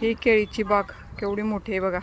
ही केळीची बाग केवढी मोठी आहे बघा.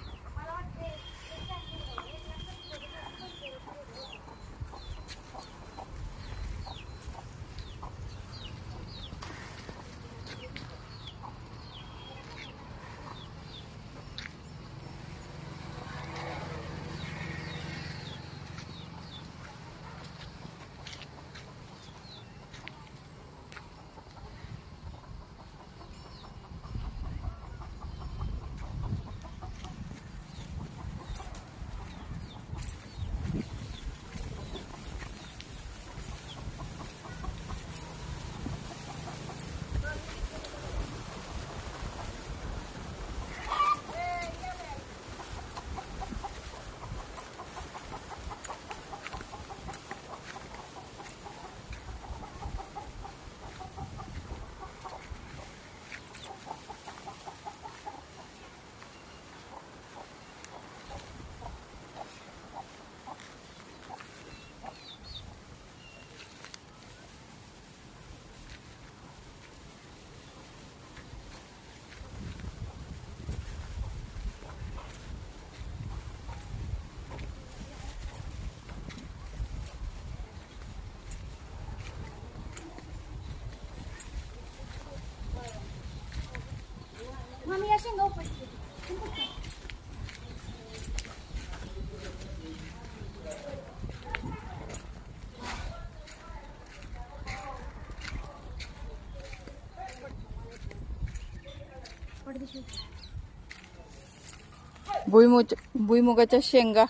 भुईमुग भुईमुगाच्या शेंगा.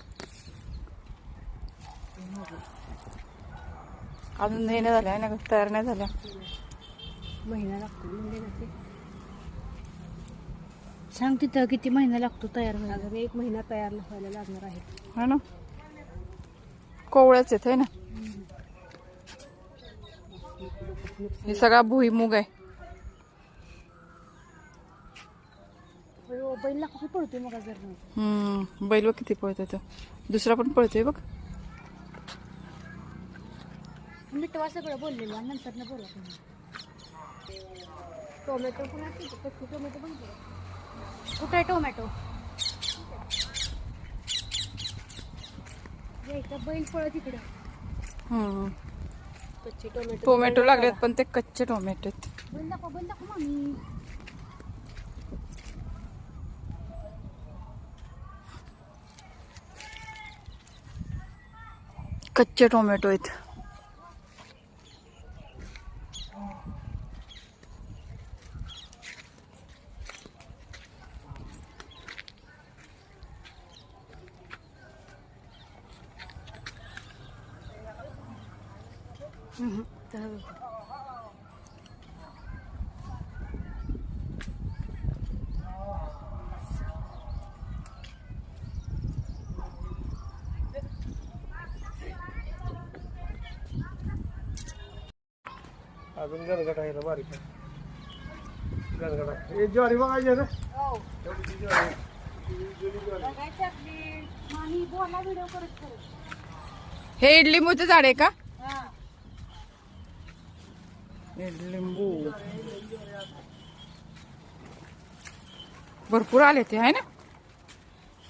अजून हे नाही झाल्या ना तयार नाही झाल्या. महिना लागतो म्हणजे. सांग तिथं किती महिना लागतो तयार व्हायला? एक महिना तयार व्हायला लागणार आहे. है ना? कोवळ्याच आहेत है ना? हे सगळा भुईमुग आहे हो, बैलला कुठे पडतोय मग जर? हम्म बैल बघ किती पळतोय तो. दुसरा पण पळतोय बघ. मिठवा सगळं बोललेलं आणि नंतर न बोलत नाही. टोमॅटो पण असते कच्चे टोमॅटो पण. कुठे आहे टोमॅटो? यायचं बैल पळत इकडं. हम्म. कच्चे टोमॅटो टोमॅटो लागलेत पण ते कच्चे टोमॅटो आहेत. बैल दाखव बैल दाखव मामी. कच्चे टोमॅटो आहेत. अजून गणगट आहे ना बारीक आहे. गणगट आहे हे ज्वारी बघायची आहे ना? एवढी ती ज्वारी. बघायचं आपली मामी बोला व्हिडिओ करत करत. हे इडलिंबूचं झाड आहे का? इडलिंबू भरपूर आले ते आहे ना?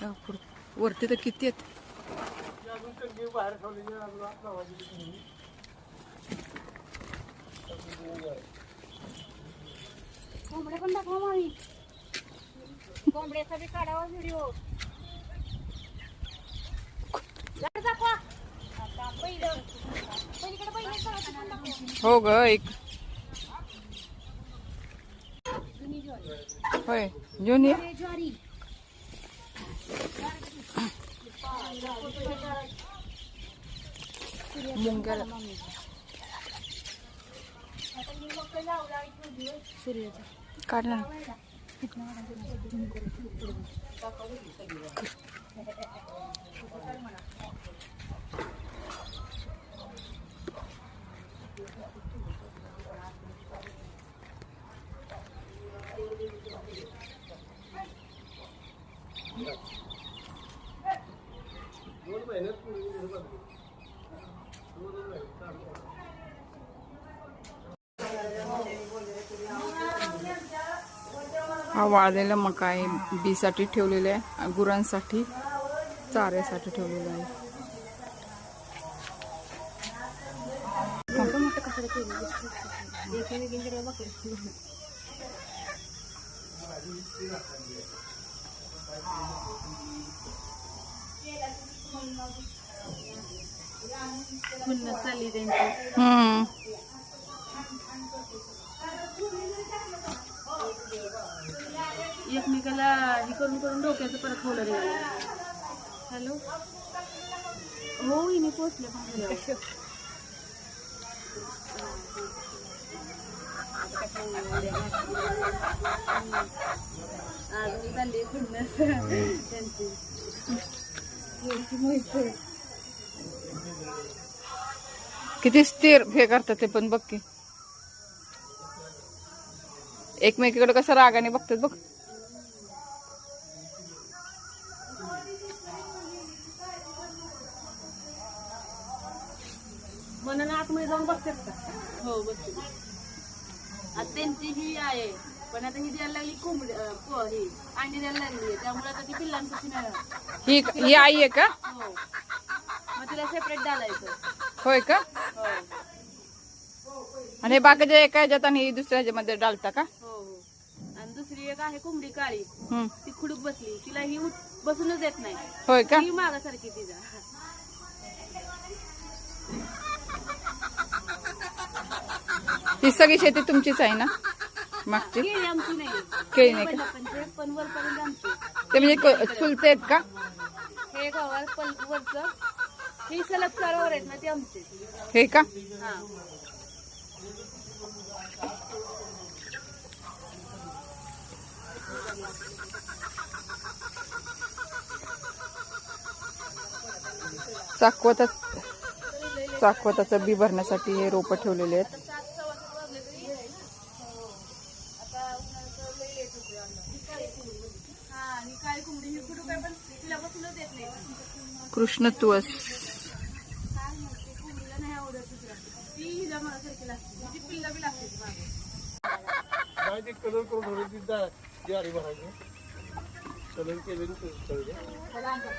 भरपूर. वरती तर किती आहेत ती अजून कणगी बाहेर ठेवलेली आहे, अजून आत लावायची ती कणगी. कोंबड्या पण दाखवा मामी कोंबड्याचा बी काढावा व्हिडिओ दाखवा. पहिलं. पहिलं. हो ग एक. जुनी होय हे ज्वारी. मुंग्याला. काढला ना हा वाळलेला मका आहे. बीसाठी ठेवलेला आहे. गुरांसाठी चाऱ्यासाठी ठेवलेला आहे. हम्म. एकमेकाला हे करून करून डोक्याचं परत होलं रे हॅलो? हो हिने पोचले अजून चालली त्यांची. किती स्थिर हे करतात ते पण बघ की. एकमेकीकडे कसं रागाने बघतात बघ. आतमध्ये जाऊन बघतात का? हो बसते आता त्यांची ही आहे. पण आता ही द्यायला लागली कोंबडी अं, को- ही अंडी द्यायला लागली त्यामुळे आता ती पिल्लांपासून येणार ही ही आई आहे का? हो. मग तिला सेपरेट डालायचं होय का? हो. आणि हे बाकीच्या एका ह्याच्यात आणि दुसऱ्या ह्याच्यामध्ये डालता का? हो हो दुसरी एक आहे कोंबडी काळी. हम्म. ती खुडूक बसली. तिला ही उठ- बसूनच देत नाही. होय का? ती मागासारखी तिचा ही सगळी शेती तुमचीच आहे ना? मागची? केळी आमची नाही. केळी नाही का? पण पण वरपर्यंत आमची. ते म्हणजे क- चुलते आहेत का? हे गव्हाळ पल वरचं. ही सलग चारोवर आहेत ना ती आमची. हे का? हा. चाकवतात. चाकवताचं बी भरण्यासाठी हे रोपं ठेवलेले आहेत. कृष्ण तुळस. कलर करून ज्वारी भरायची. कलर केले